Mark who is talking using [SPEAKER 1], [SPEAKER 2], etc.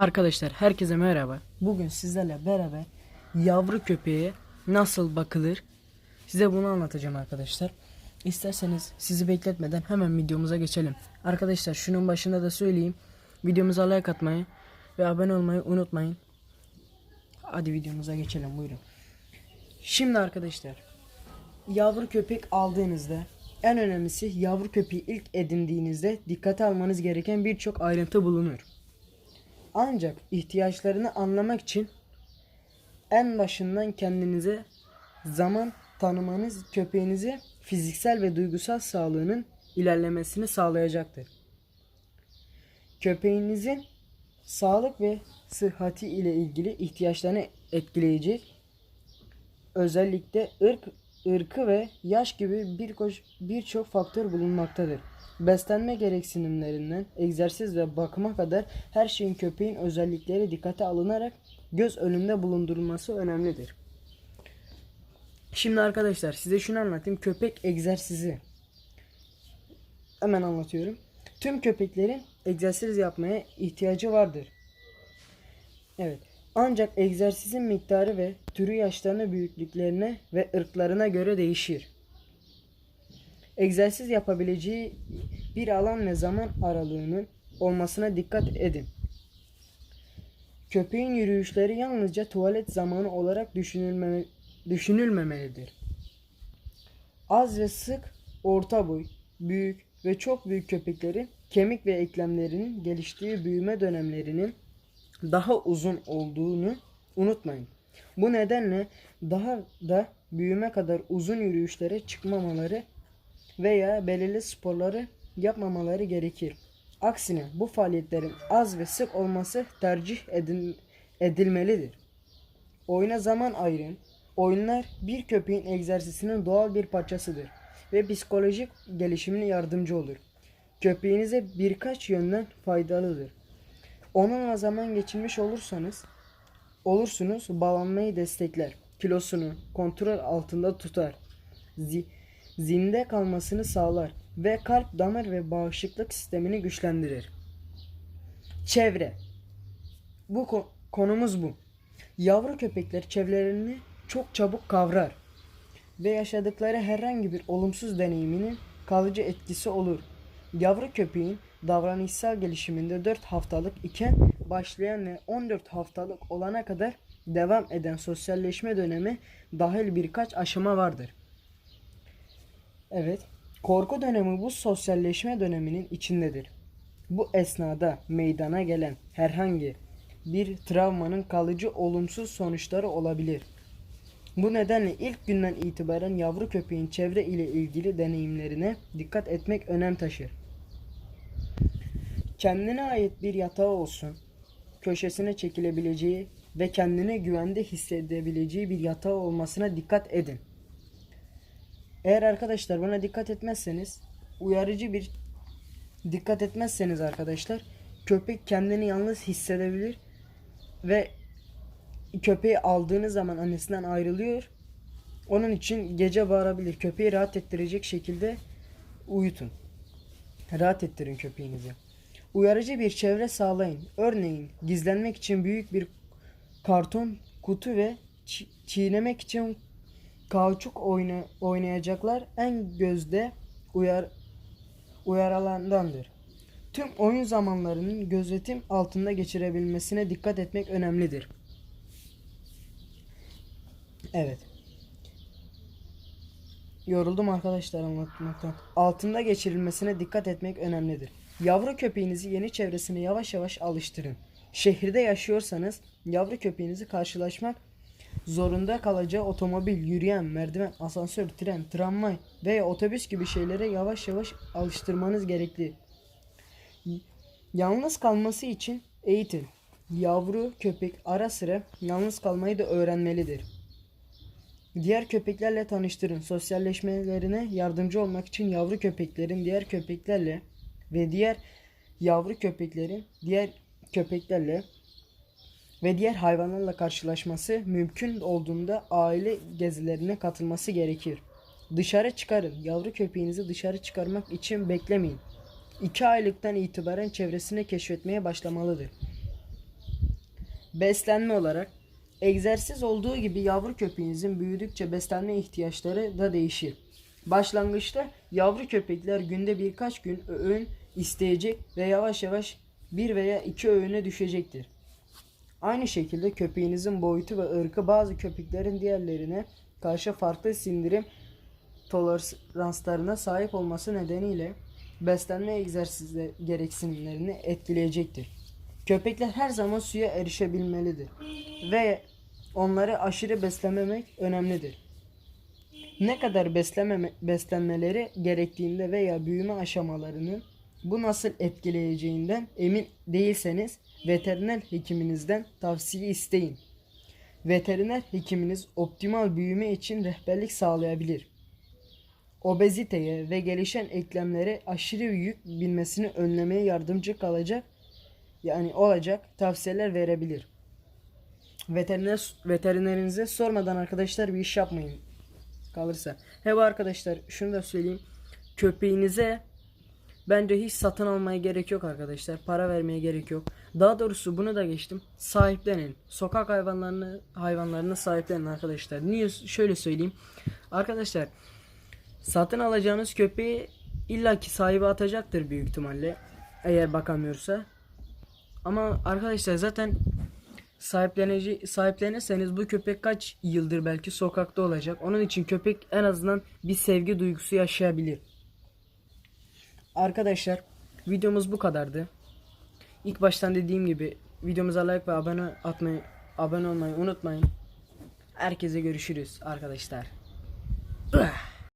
[SPEAKER 1] Arkadaşlar herkese merhaba. Bugün sizlerle beraber yavru köpeğe nasıl bakılır size bunu anlatacağım arkadaşlar. İsterseniz sizi bekletmeden hemen videomuza geçelim. Arkadaşlar şunun başında da söyleyeyim. Videomuza like atmayı ve abone olmayı unutmayın. Hadi videomuza geçelim buyurun. Şimdi arkadaşlar yavru köpek aldığınızda en önemlisi yavru köpeği ilk edindiğinizde dikkate almanız gereken birçok ayrıntı bulunur. Ancak ihtiyaçlarını anlamak için en başından kendinize zaman tanımanız köpeğinize fiziksel ve duygusal sağlığının ilerlemesini sağlayacaktır. Köpeğinizin sağlık ve sıhhati ile ilgili ihtiyaçlarını etkileyecek özellikle ırk, ırkı ve yaş gibi birçok faktör bulunmaktadır. Beslenme gereksinimlerinden egzersiz ve bakıma kadar her şeyin köpeğin özellikleri dikkate alınarak göz önünde bulundurulması önemlidir. Şimdi arkadaşlar size şunu anlatayım. Köpek egzersizi. Hemen anlatıyorum. Tüm köpeklerin egzersiz yapmaya ihtiyacı vardır. Evet. Ancak egzersizin miktarı ve türü yaşlarına, büyüklüklerine ve ırklarına göre değişir. Egzersiz yapabileceği bir alan ve zaman aralığının olmasına dikkat edin. Köpeğin yürüyüşleri yalnızca tuvalet zamanı olarak düşünülmeme, düşünülmemelidir. Az ve sık, orta boy, büyük ve çok büyük köpeklerin kemik ve eklemlerinin geliştiği büyüme dönemlerinin daha uzun olduğunu unutmayın. Bu nedenle daha da büyüme kadar uzun yürüyüşlere çıkmamaları veya belirli sporları yapmamaları gerekir. Aksine bu faaliyetlerin az ve sık olması tercih edin- edilmelidir. Oyuna zaman ayırın. Oyunlar bir köpeğin egzersizinin doğal bir parçasıdır ve psikolojik gelişimine yardımcı olur. Köpeğinize birkaç yönden faydalıdır. Onunla zaman geçirmiş olursanız olursunuz bağlanmayı destekler. Kilosunu kontrol altında tutar. Zi- zinde kalmasını sağlar ve kalp, damar ve bağışıklık sistemini güçlendirir. Çevre. Bu ko- konumuz bu. Yavru köpekler çevrelerini çok çabuk kavrar ve yaşadıkları herhangi bir olumsuz deneyiminin kalıcı etkisi olur. Yavru köpeğin davranışsal gelişiminde 4 haftalık iken başlayan ve 14 haftalık olana kadar devam eden sosyalleşme dönemi dahil birkaç aşama vardır. Evet, korku dönemi bu sosyalleşme döneminin içindedir. Bu esnada meydana gelen herhangi bir travmanın kalıcı olumsuz sonuçları olabilir. Bu nedenle ilk günden itibaren yavru köpeğin çevre ile ilgili deneyimlerine dikkat etmek önem taşır. Kendine ait bir yatağı olsun, köşesine çekilebileceği ve kendini güvende hissedebileceği bir yatağı olmasına dikkat edin. Eğer arkadaşlar buna dikkat etmezseniz, uyarıcı bir dikkat etmezseniz arkadaşlar, köpek kendini yalnız hissedebilir ve köpeği aldığınız zaman annesinden ayrılıyor. Onun için gece bağırabilir. Köpeği rahat ettirecek şekilde uyutun. Rahat ettirin köpeğinizi. Uyarıcı bir çevre sağlayın. Örneğin gizlenmek için büyük bir karton kutu ve çi- çiğnemek için kauçuk oyna, oynayacaklar en gözde uyar uyarılandandır. Tüm oyun zamanlarının gözetim altında geçirebilmesine dikkat etmek önemlidir. Evet. Yoruldum arkadaşlar anlatmaktan. Altında geçirilmesine dikkat etmek önemlidir. Yavru köpeğinizi yeni çevresine yavaş yavaş alıştırın. Şehirde yaşıyorsanız yavru köpeğinizi karşılaşmak zorunda kalacağı otomobil, yürüyen, merdiven, asansör, tren, tramvay veya otobüs gibi şeylere yavaş yavaş alıştırmanız gerekli. Yalnız kalması için eğitin. Yavru köpek ara sıra yalnız kalmayı da öğrenmelidir. Diğer köpeklerle tanıştırın. Sosyalleşmelerine yardımcı olmak için yavru köpeklerin diğer köpeklerle ve diğer yavru köpeklerin diğer köpeklerle ve diğer hayvanlarla karşılaşması mümkün olduğunda aile gezilerine katılması gerekir. Dışarı çıkarın. Yavru köpeğinizi dışarı çıkarmak için beklemeyin. 2 aylıktan itibaren çevresini keşfetmeye başlamalıdır. Beslenme olarak egzersiz olduğu gibi yavru köpeğinizin büyüdükçe beslenme ihtiyaçları da değişir. Başlangıçta yavru köpekler günde birkaç gün öğün isteyecek ve yavaş yavaş bir veya iki öğüne düşecektir. Aynı şekilde köpeğinizin boyutu ve ırkı bazı köpeklerin diğerlerine karşı farklı sindirim toleranslarına sahip olması nedeniyle beslenme egzersizleri gereksinimlerini etkileyecektir. Köpekler her zaman suya erişebilmelidir ve onları aşırı beslememek önemlidir. Ne kadar beslenmeleri gerektiğinde veya büyüme aşamalarını bu nasıl etkileyeceğinden emin değilseniz veteriner hekiminizden tavsiye isteyin. Veteriner hekiminiz optimal büyüme için rehberlik sağlayabilir. Obeziteye ve gelişen eklemlere aşırı yük binmesini önlemeye yardımcı kalacak yani olacak tavsiyeler verebilir. Veteriner veterinerinize sormadan arkadaşlar bir iş yapmayın. Kalırsa. He arkadaşlar şunu da söyleyeyim. Köpeğinize bence hiç satın almaya gerek yok arkadaşlar. Para vermeye gerek yok. Daha doğrusu bunu da geçtim. Sahiplenin. Sokak hayvanlarını hayvanlarını sahiplenin arkadaşlar. Niye şöyle söyleyeyim. Arkadaşlar satın alacağınız köpeği illaki sahibi atacaktır büyük ihtimalle. Eğer bakamıyorsa. Ama arkadaşlar zaten sahiplenici sahiplenirseniz bu köpek kaç yıldır belki sokakta olacak. Onun için köpek en azından bir sevgi duygusu yaşayabilir. Arkadaşlar videomuz bu kadardı. İlk baştan dediğim gibi videomuza like ve abone atmayı abone olmayı unutmayın. Herkese görüşürüz arkadaşlar.